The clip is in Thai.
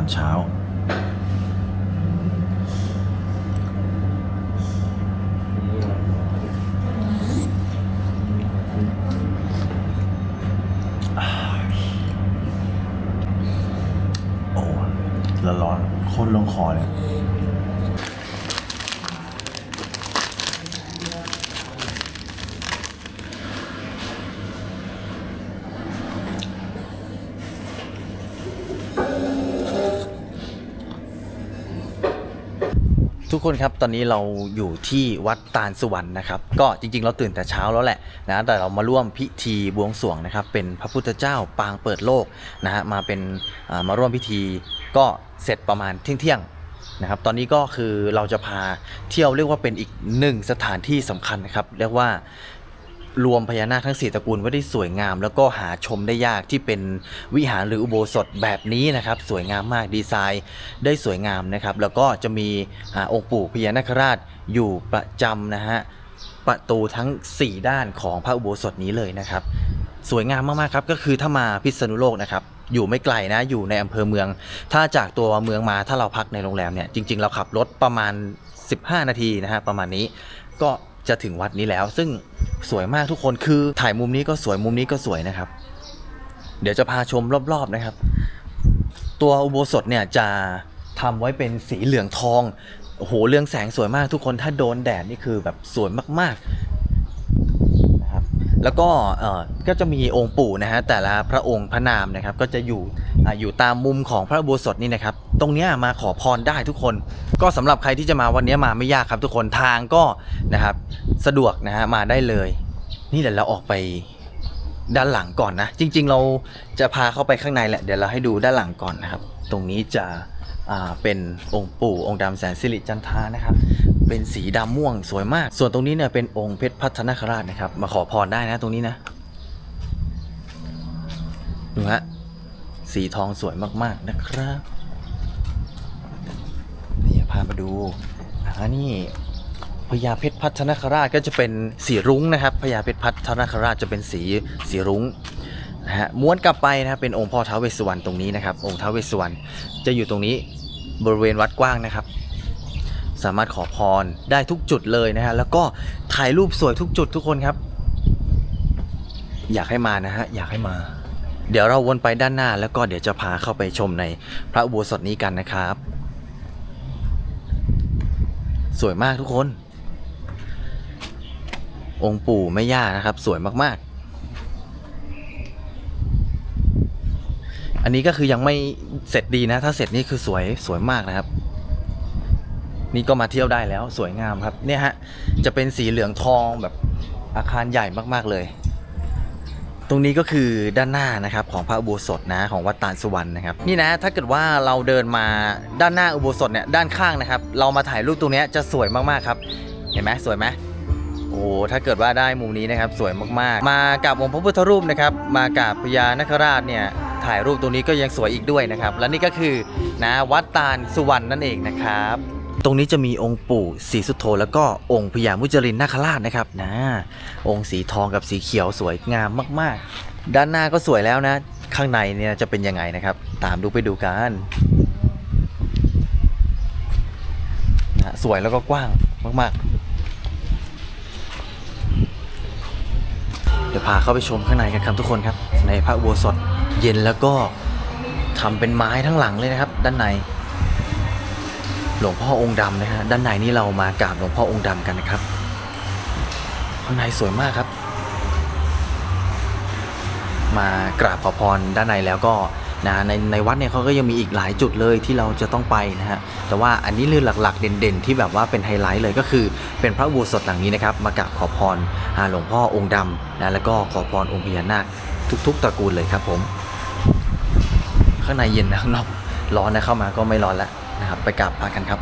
อนเช้า โอ้ละร้อนโคตรลงคอเลย ทุกคนครับตอนนี้เราอยู่ที่วัดตาลสุวรรณนะครับก็จริงๆ เราตื่นแต่เช้าแล้วแหละนะแต่เรามาร่วมพิธีบวงสรวงนะครับ เป็นพระพุทธเจ้าปางเปิดโลกนะฮะมาเป็นมาร่วมพิธีก็เสร็จประมาณเที่ยงนะครับตอนนี้ก็คือเราจะพาเที่ยวเรียกว่าเป็นอีกหนึ่งสถานที่สำคัญนะครับ เรียกว่า รวมพญานาคทั้งสี่ตระกูลไว้ได้สวยงาม แล้วก็หาชมได้ยากที่เป็นวิหารหรืออุโบสถแบบนี้นะครับ สวยงามมากดีไซน์ได้สวยงามนะครับ แล้วก็จะมีอองค์ปู่พญานาคราชอยู่ประจำนะฮะประตูทั้ง 4 ด้านของพระอุโบสถนี้เลยนะครับ สวยงามมากๆครับก็คือถ้ามาพิษณุโลกนะครับอยู่ไม่ไกลนะอยู่ในอำเภอเมือง ถ้าจากตัวเมืองมาถ้าเราพักในโรงแรมเนี่ยจริง ๆ เราขับรถประมาณ 15 นาทีนะฮะประมาณนี้ก็จะถึงวัดนี้แล้วซึ่ง สวยมากทุกคนคือถ่ายมุมนี้ก็สวยมุมนี้ก็สวยนะครับ เดี๋ยวจะพาชมรอบๆนะครับ ตัวอุโบสถเนี่ยจะทำไว้เป็นสีเหลืองทองโอ้โหเรื่องแสงสวยมากทุกคนถ้าโดนแดดนี่คือแบบสวยมากๆนะครับ แล้วก็เอ่อก็จะมีองค์ปู่นะฮะแต่ละพระองค์พระนามนะครับ ก็จะอยู่ออยู่ตามมุมของพระอุโบสถนี่นะครับ ตรงนี้มาขอพรได้ทุกคน ก็สำหรับใครที่จะมาวันนี้มาไม่ยากครับ ทุกคนทางก็นะครับ สะดวกนะฮะมาได้เลย นี่เดี๋ยวเราออกไปด้านหลังก่อนนะ จริง ๆ เราจะพาเข้าไปข้างในแหละเดี๋ยวเราให้ดูด้านหลังก่อนนะครับ ตรงนี้จะอ่าเป็นองค์ปู่องค์ดำแสนสิริจันทานะครับ เป็นสีดำม่วงสวยมาก ส่วนตรงนี้เนี่ยเป็นองค์เพชรพัฒนคราชนะครับ มาขอพรได้นะตรงนี้นะดูฮะสีทองสวยมากๆนะครับ มาดูอ่านี่พญาเพชรพัฒนคราชก็จะเป็นสีรุ้งนะครับพญาเพชรพัฒนคราชจะเป็นสีสีรุ้งนะฮะม้วนกลับไปนะครับเป็นองค์พ่อท้าวเวสสุวรรณตรงนี้นะครับ องค์ท้าวเวสสุวรรณจะอยู่ตรงนี้บริเวณวัดกว้างนะครับ สามารถขอพรได้ทุกจุดเลยนะฮะแล้วก็ถ่ายรูปสวยทุกจุดทุกคนครับ อยากให้มานะฮะอยากให้มา เดี๋ยวเราวนไปด้านหน้า แล้วก็เดี๋ยวจะพาเข้าไปชมในพระอุโบสถนี้กันนะครับ สวยมากทุกคน องค์ปู่แม่ย่านะครับ สวยมากๆ อันนี้ก็คือยังไม่เสร็จดีนะ ถ้าเสร็จนี่คือสวยสวยมากนะครับ นี่ก็มาเที่ยวได้แล้วสวยงามครับ เนี่ยฮะ จะเป็นสีเหลืองทองแบบอาคารใหญ่มากๆเลย ตรงนี้ก็คือด้านหน้านะครับของพระอุโบสถนะของวัดตาลสุวรรณนะครับนี่นะถ้าเกิดว่าเราเดินมาด้านหน้าอุโบสถเนี่ยด้านข้างนะครับ เรามาถ่ายรูปตรงนี้จะสวยมากๆครับ เห็นไหมสวยไหมโอ้ถ้าเกิดว่าได้มุมนี้นะครับสวยมากๆ มากับองค์พระพุทธรูปนะครับ มากับพญานคราชเนี่ยถ่ายรูปตรงนี้ก็ยังสวยอีกด้วยนะครับ และนี่ก็คือนะวัดตาลสุวรรณนั่นเองนะครับ ตรงนี้จะมีองค์ปู่ศรีสุโธแล้วก็องค์พญามุจรินนาคราชนะครับนะองค์สีทองกับสีเขียวสวยงามมาก ๆ ด้านหน้าก็สวยแล้วนะ ข้างในเนี่ยจะเป็นยังไงนะครับ ตามดูไปดูกันนะสวยแล้วก็กว้างมากๆ เดี๋ยวพาเข้าไปชมข้างในกันครับทุกคนครับ ในพระอุโบสถเย็นแล้วก็ทำเป็นไม้ทั้งหลังเลยนะครับ ด้านใน หลวงพ่อองค์ดำนะฮะด้านในนี่เรามากราบหลวงพ่อองค์ดำกันนะครับข้างในสวยมากครับ มากราบขอพรด้านในแล้วก็นะในในวัดเนี่ยเขาก็ยังมีอีกหลายจุดเลยที่เราจะต้องไปนะฮะแต่ว่าอันนี้เรื่องหลักๆ เด่นๆ ที่แบบว่าเป็นไฮไลท์เลยก็คือเป็นพระอุโบสถหลังนี้นะครับ มากราบขอพรหลวงพ่อองค์ดำนะแล้วก็ขอพรองค์พญานาคทุกๆตระกูลเลยครับผม ข้างในเย็นนะข้างนอกร้อนนะเข้ามาก็ไม่ร้อนล้ว นะครับ ไปกราบพระกันครับ